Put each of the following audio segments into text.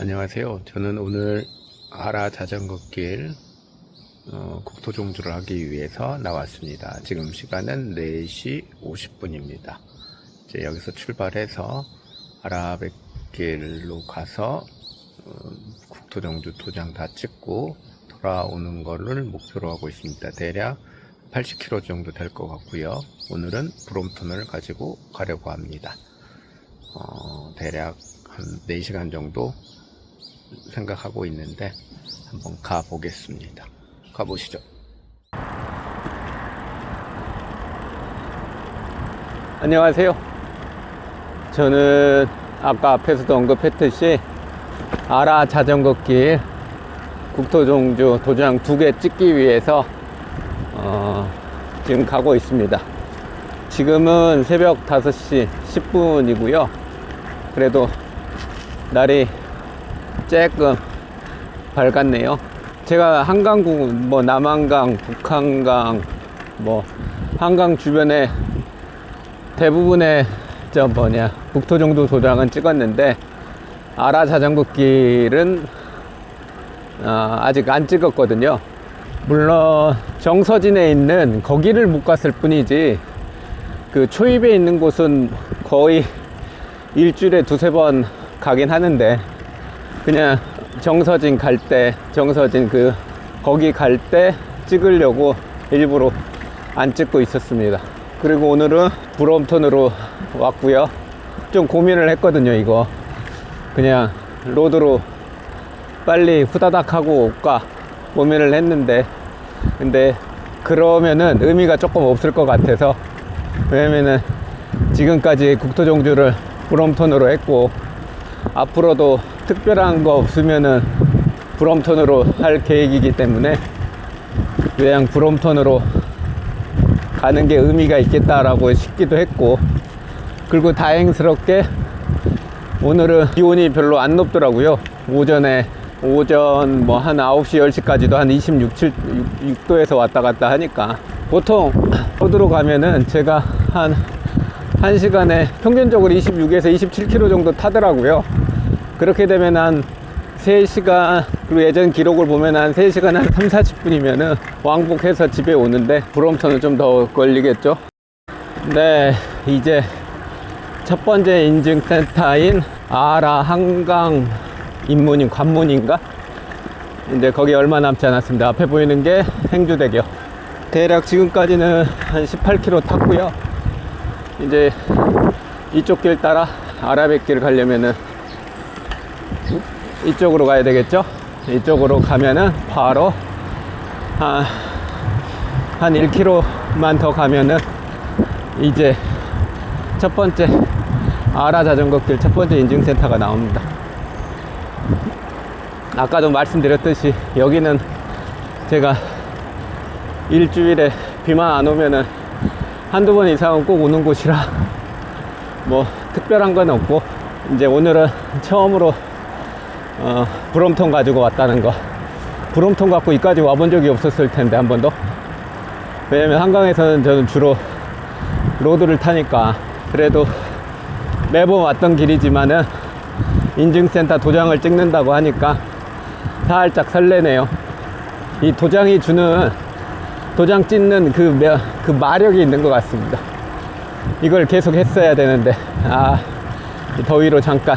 안녕하세요. 저는 오늘 아라 자전거길 어, 국토 종주를 하기 위해서 나왔습니다. 지금 시간은 4시 50분입니다. 이제 여기서 출발해서 아라백길로 가서 어, 국토 종주 도장 다 찍고 돌아오는 거를 목표로 하고 있습니다. 대략 80km 정도 될 것 같고요. 오늘은 브롬톤을 가지고 가려고 합니다. 어, 대략 한 4시간 정도 생각하고 있는데 한번 가 보겠습니다. 가보시죠. 안녕하세요. 저는 아까 앞에서도 언급했듯이 아라 자전거길 국토종주 도장 두 개 찍기 위해서 어, 지금 가고 있습니다. 지금은 새벽 5시 10분이고요. 그래도 날이 조금 밝았네요. 제가 한강구, 뭐 남한강, 북한강, 뭐 한강 주변에 대부분의 저 뭐냐 국토정도 도장은 찍었는데 아라 자전거 길은 아, 아직 안 찍었거든요. 물론 정서진에 있는 거기를 못 갔을 뿐이지 그 초입에 있는 곳은 거의 일주일에 두세 번 가긴 하는데 그냥 정서진 갈 때, 정서진 그, 거기 갈 때 찍으려고 일부러 안 찍고 있었습니다. 그리고 오늘은 브롬톤으로 왔고요. 좀 고민을 했거든요, 이거. 그냥 로드로 빨리 후다닥 하고 올까 고민을 했는데, 근데 그러면은 의미가 조금 없을 것 같아서, 왜냐면은 지금까지 국토종주를 브롬톤으로 했고, 앞으로도 특별한 거 없으면은 브롬톤으로 할 계획이기 때문에 그냥 브롬톤으로 가는 게 의미가 있겠다라고 싶기도 했고 그리고 다행스럽게 오늘은 기온이 별로 안 높더라고요. 오전에 오전 뭐 한 9시 10시까지도 한 26, 7, 6 도에서 왔다 갔다 하니까 보통 로드로 가면은 제가 한 1시간에 평균적으로 26에서 27km 정도 타더라고요 그렇게 되면 한 3시간 그리고 예전 기록을 보면 한 3시간 한 3, 40분이면은 왕복해서 집에 오는데 브롬턴은 좀 더 걸리겠죠? 네 이제 첫 번째 인증센터인 아라 한강 입문인 관문인가? 이제 거기 얼마 남지 않았습니다. 앞에 보이는 게 행주대교. 대략 지금까지는 한 18km 탔고요. 이제 이쪽 길 따라 아라뱃길 가려면은 이쪽으로 가야 되겠죠? 이쪽으로 가면은 바로 한, 한 1km만 더 가면은 이제 첫 번째 아라 자전거길 첫 번째 인증센터가 나옵니다. 아까도 말씀드렸듯이 여기는 제가 일주일에 비만 안 오면은 한두 번 이상은 꼭 오는 곳이라 뭐 특별한 건 없고 이제 오늘은 처음으로 어, 브롬통 가지고 왔다는 거. 브롬통 갖고 이까지 와본 적이 없었을 텐데, 한 번도. 왜냐면 한강에서는 저는 주로 로드를 타니까. 그래도 매번 왔던 길이지만은 인증센터 도장을 찍는다고 하니까 살짝 설레네요. 이 도장이 주는 도장 찍는 그, 며- 그 마력이 있는 것 같습니다. 이걸 계속 했어야 되는데, 아, 이 더위로 잠깐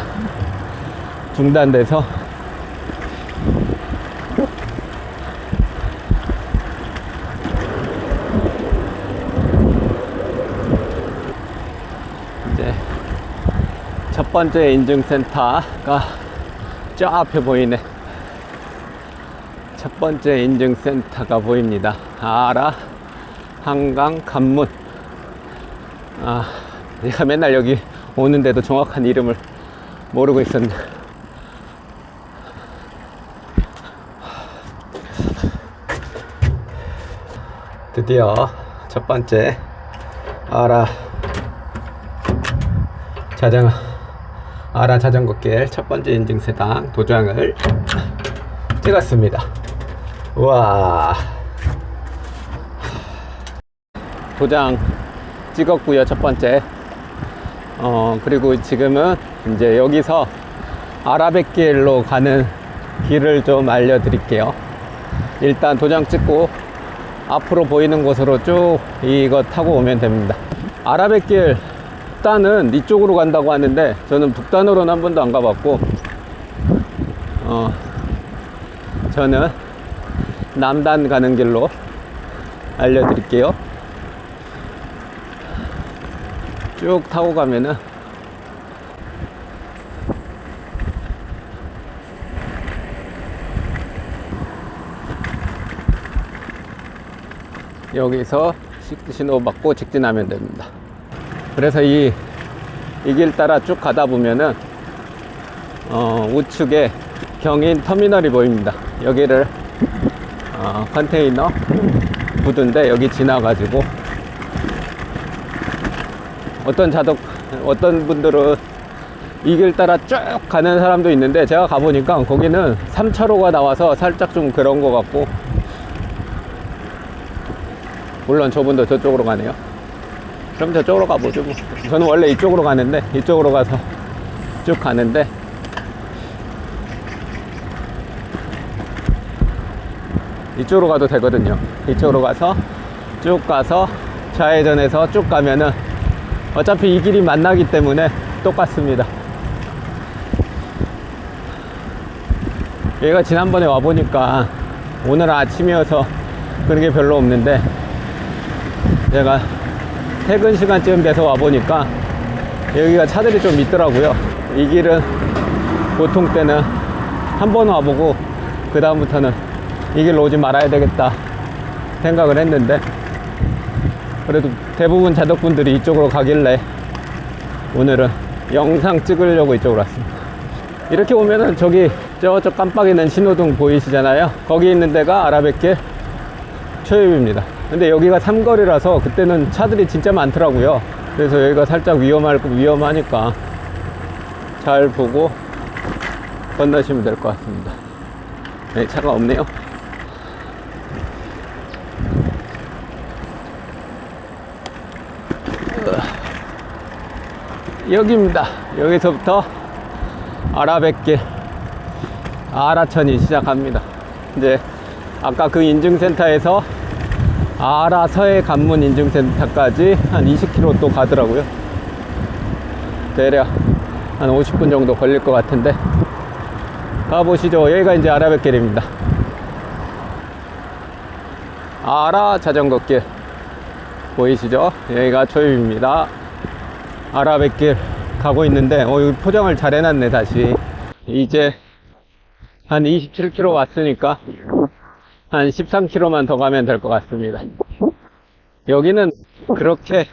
중단돼서 이제 첫 번째 인증센터가 저 앞에 보이네. 첫 번째 인증센터가 보입니다. 아라 한강 관문. 아, 내가 맨날 여기 오는데도 정확한 이름을 모르고 있었네. 드디어. 첫 번째. 아라 자전 아라 자전거길 첫 번째 인증 세당 도장을 찍었습니다. 우와. 도장 찍었고요 첫 번째. 어 그리고 지금은 이제 여기서 아라뱃길로 가는 길을 좀 알려드릴게요. 일단 도장 찍고 앞으로 보이는 곳으로 쭉 이거 타고 오면 됩니다. 아라뱃길 북단은 이쪽으로 간다고 하는데 저는 북단으로는 한 번도 안 가봤고 어 저는 남단 가는 길로 알려드릴게요. 쭉 타고 가면은 여기서 시- 신호 받고 직진하면 됩니다. 그래서 이, 이 길 따라 쭉 가다 보면은, 어, 우측에 경인 터미널이 보입니다. 여기를, 어, 컨테이너 부두인데 여기 지나가지고, 어떤 자동, 어떤 분들은 이 길 따라 쭉 가는 사람도 있는데, 제가 가보니까 거기는 3차로가 나와서 살짝 좀 그런 것 같고, 물론 저분도 저쪽으로 가네요. 그럼 저쪽으로 가보죠. 뭐. 저는 원래 이쪽으로 가는데 이쪽으로 가서 쭉 가는데 이쪽으로 가도 되거든요. 이쪽으로 가서 쭉 가서 좌회전해서 쭉 가면은 어차피 이 길이 만나기 때문에 똑같습니다. 얘가 지난번에 와보니까 오늘 아침이어서 그런 게 별로 없는데 제가 퇴근 시간쯤 돼서 와보니까 여기가 차들이 좀 있더라고요. 이 길은 보통 때는 한 번 와보고 그 다음부터는 이 길로 오지 말아야 되겠다 생각을 했는데 그래도 대부분 자덕분들이 이쪽으로 가길래 오늘은 영상 찍으려고 이쪽으로 왔습니다. 이렇게 오면은 저기 저쪽 깜빡이는 신호등 보이시잖아요. 거기 있는 데가 아라뱃길 초입입니다. 근데 여기가 삼거리라서 그때는 차들이 진짜 많더라고요. 그래서 여기가 살짝 위험할 위험하니까 잘 보고 건너시면 될 것 같습니다. 네, 차가 없네요. 여기입니다. 여기서부터 아라뱃길 아라천이 시작합니다. 이제 아까 그 인증센터에서 아라 서해 관문 인증센터까지 한 20km 또 가더라고요. 대략 한 50분 정도 걸릴 것 같은데 가보시죠. 여기가 이제 아라뱃길입니다. 아라 자전거길 보이시죠? 여기가 초입입니다. 아라뱃길 가고 있는데 어 여기 포장을 잘 해놨네 다시 이제 한 27km 왔으니까 한 13km만 더 가면 될 것 같습니다. 여기는 그렇게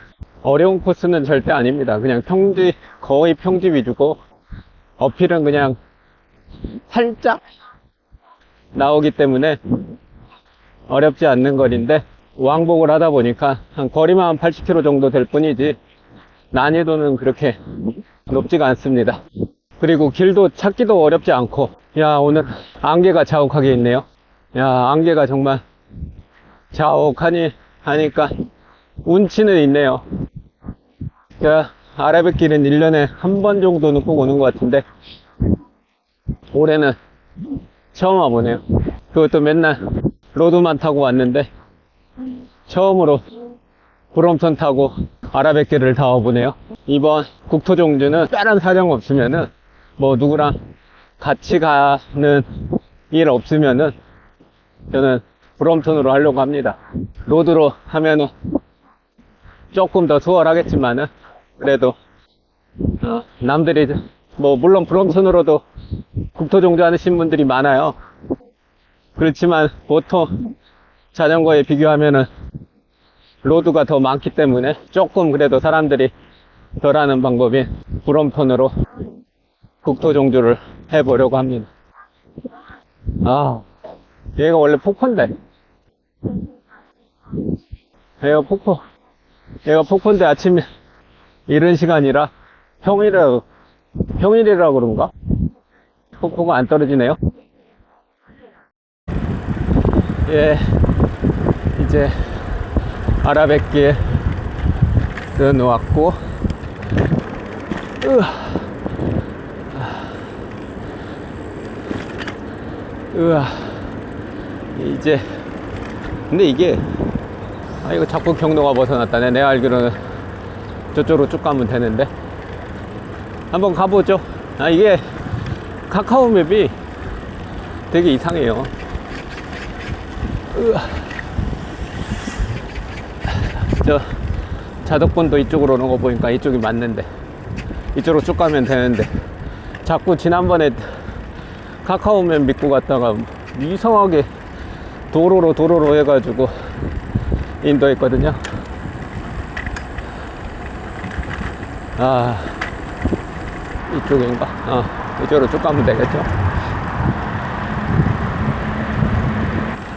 어려운 코스는 절대 아닙니다. 그냥 평지, 거의 평지 위주고, 어필은 그냥 살짝 나오기 때문에 어렵지 않는 거리인데, 왕복을 하다 보니까 한 거리만 한 80km 정도 될 뿐이지, 난이도는 그렇게 높지가 않습니다. 그리고 길도 찾기도 어렵지 않고, 야, 오늘 안개가 자욱하게 있네요. 야, 안개가 정말 자욱하니 하니까 운치는 있네요. 자, 아라뱃길은 1년에 한 번 정도는 꼭 오는 것 같은데 올해는 처음 와보네요. 그것도 맨날 로드만 타고 왔는데 처음으로 구름선 타고 아라뱃길을 다 와보네요. 이번 국토종주는 특별한 사정 없으면은 뭐 누구랑 같이 가는 일 없으면은 저는 브롬톤으로 하려고 합니다. 로드로 하면은 조금 더 수월하겠지만은 그래도 어, 남들이 뭐 물론 브롬톤으로도 국토 종주 하시는 분들이 많아요. 그렇지만 보통 자전거에 비교하면은 로드가 더 많기 때문에 조금 그래도 사람들이 덜 하는 방법이 브롬톤으로 국토 종주를 해보려고 합니다. 아, 얘가 원래 폭포인데. 얘가 폭포. 얘가 폭포인데 아침에 이런 시간이라 평일이라, 평일이라 그런가? 폭포가 안 떨어지네요. 예, 이제 아라뱃길 들어왔고, 으, 으아 이제 근데 이게 아 이거 자꾸 경로가 벗어났다네. 내가 알기로는 저쪽으로 쭉 가면 되는데. 한번 가보죠. 아 이게 카카오 맵이 되게 이상해요. 으아. 저 자덕분도 이쪽으로 오는 거 보니까 이쪽이 맞는데. 이쪽으로 쭉 가면 되는데. 자꾸 지난번에 카카오맵 믿고 갔다가 이상하게 도로로 도로로 해가지고 인도했거든요. 아 이쪽인가? 어 이쪽으로 쭉 가면 되겠죠?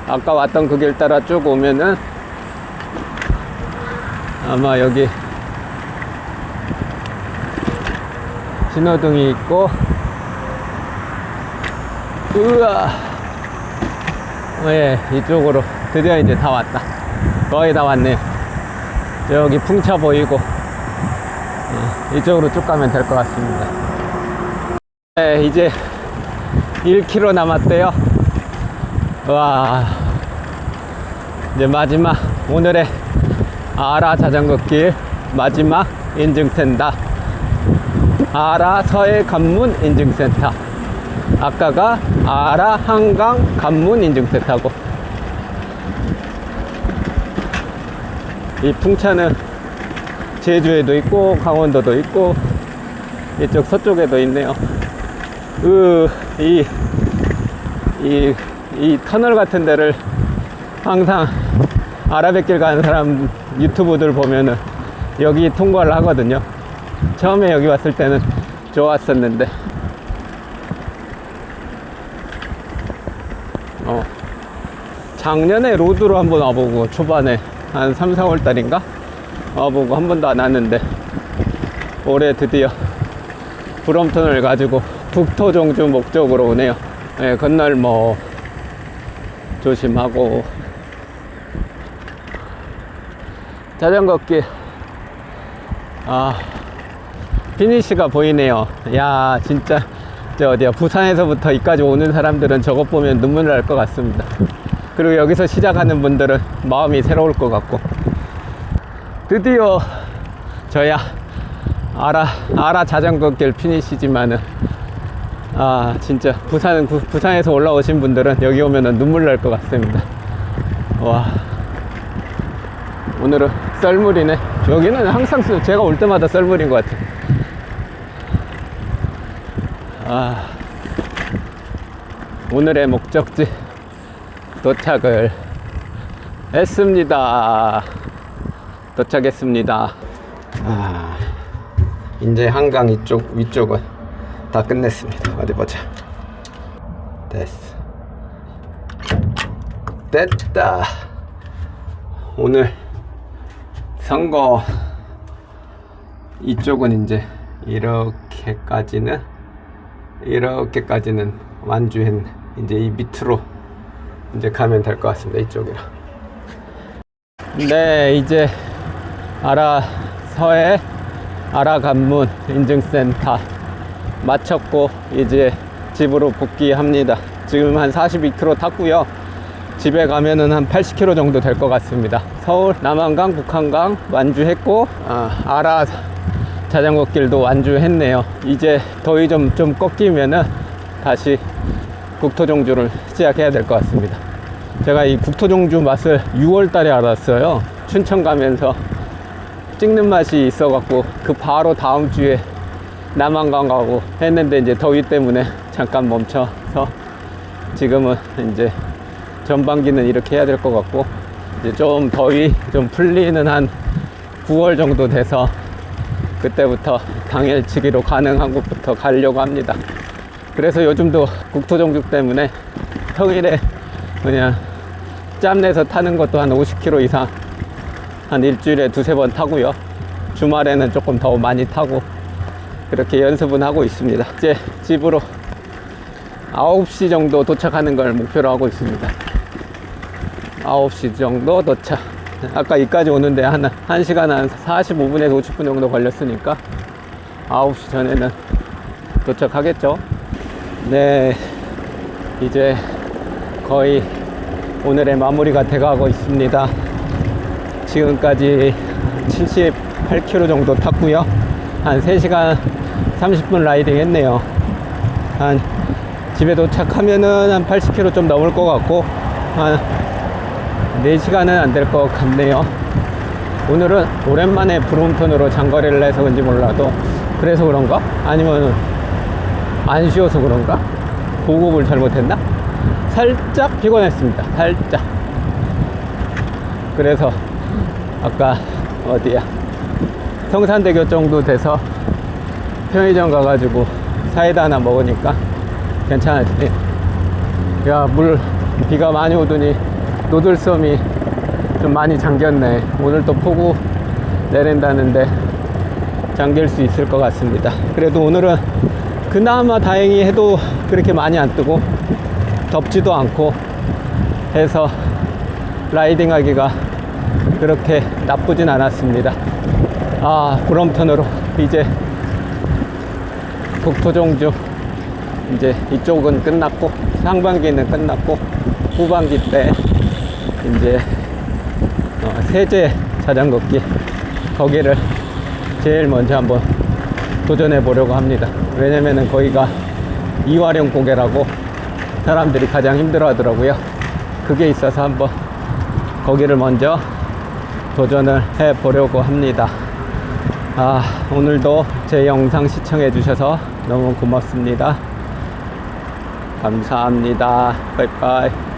아까 왔던 그 길 따라 쭉 오면은 아마 여기 신호등이 있고 으아 예 이쪽으로 드디어 이제 다 왔다. 거의 다 왔네요. 저기 풍차 보이고 어, 이쪽으로 쭉 가면 될 것 같습니다. 네 이제 1km 남았대요. 와 이제 마지막 오늘의 아라 자전거길 마지막 인증센터. 아라 서해 관문 인증센터 아까가 아라 한강 관문 인증센터고. 이 풍차는 제주에도 있고 강원도도 있고 이쪽 서쪽에도 있네요. 으, 이, 이, 이 터널 같은 데를 항상 아라뱃길 가는 사람 유튜브들 보면은 여기 통과를 하거든요. 처음에 여기 왔을 때는 좋았었는데 작년에 로드로 한번 와보고 초반에 한 3, 4월 달인가 와보고 한 번도 안 왔는데 올해 드디어 브럼턴을 가지고 북토종주 목적으로 오네요 예, 건널 뭐 조심하고 자전거 길. 아, 피니시가 보이네요. 야, 진짜. 저 어디야. 부산에서부터 이까지 오는 사람들은 저것 보면 눈물 날 것 같습니다. 그리고 여기서 시작하는 분들은 마음이 새로울 것 같고. 드디어 저야 아라, 아라 자전거 길 피니시지만은 아, 진짜. 부산, 부산에서 올라오신 분들은 여기 오면은 눈물 날 것 같습니다. 와. 오늘은 썰물이네. 여기는 항상 썰- 제가 올 때마다 썰물인 것 같아요. 아, 오늘의 목적지 도착을 했습니다. 도착했습니다. 아, 이제 한강 이쪽 위쪽은 다 끝냈습니다. 어디 보자. 됐어. 됐다. 오늘 선거 이쪽은 이제 이렇게까지는 이렇게까지는 완주했네 이제 이 밑으로 이제 가면 될 것 같습니다 이쪽이랑 네 이제 아라 서해 아라 관문 인증센터 마쳤고 이제 집으로 복귀합니다 지금 한 42km 탔고요 집에 가면은 한 80km 정도 될 것 같습니다. 서울 남한강, 북한강 완주했고 아, 아라 자전거 길도 완주했네요. 이제 더위 좀, 좀 꺾이면은 다시 국토종주를 시작해야 될 것 같습니다. 제가 이 국토종주 맛을 6월 달에 알았어요. 춘천 가면서 찍는 맛이 있어 갖고 그 바로 다음 주에 남한강 가고 했는데 이제 더위 때문에 잠깐 멈춰서 지금은 이제 전반기는 이렇게 해야 될 것 같고 이제 좀 더위 좀 풀리는 한 9월 정도 돼서 그때부터 당일치기로 가능한 곳부터 가려고 합니다. 그래서 요즘도 국토종juk 때문에 평일에 그냥 짬내서 타는 것도 한 50km 이상 한 일주일에 두세 번 타고요. 주말에는 조금 더 많이 타고 그렇게 연습은 하고 있습니다. 이제 집으로 9시 정도 도착하는 걸 목표로 하고 있습니다. 9시 정도 도착. 아까 이까지 오는데 한, 1시간 한 45분에서 50분 정도 걸렸으니까 9시 전에는 도착하겠죠. 네. 이제 거의 오늘의 마무리가 돼가고 있습니다. 지금까지 78km 정도 탔고요. 한 3시간 30분 라이딩 했네요. 한 집에 도착하면은 한 80km 좀 넘을 것 같고 한 4시간은 안 될 것 같네요. 오늘은 오랜만에 브롬톤으로 장거리를 해서 그런지 몰라도 그래서 그런가? 아니면 안 쉬어서 그런가? 보급을 잘못했나? 살짝 피곤했습니다. 살짝. 그래서 아까 어디야? 성산대교 정도 돼서 편의점 가가지고 사이다 하나 먹으니까 괜찮았지. 야, 물, 비가 많이 오더니 노들섬이 좀 많이 잠겼네. 오늘 또 폭우 내린다는데 잠길 수 있을 것 같습니다. 그래도 오늘은 그나마 다행히 해도 그렇게 많이 안 뜨고 덥지도 않고 해서 라이딩 하기가 그렇게 나쁘진 않았습니다. 아, 브럼턴으로 이제 북토종주 이제 이쪽은 끝났고 상반기는 끝났고 후반기 때 이제 어, 세제 자전거길 거기를 제일 먼저 한번 도전해 보려고 합니다. 왜냐면은 거기가 이화령 고개라고 사람들이 가장 힘들어 하더라고요. 그게 있어서 한번 거기를 먼저 도전을 해 보려고 합니다. 아, 오늘도 제 영상 시청해 주셔서 너무 고맙습니다. 감사합니다. 빠이빠이.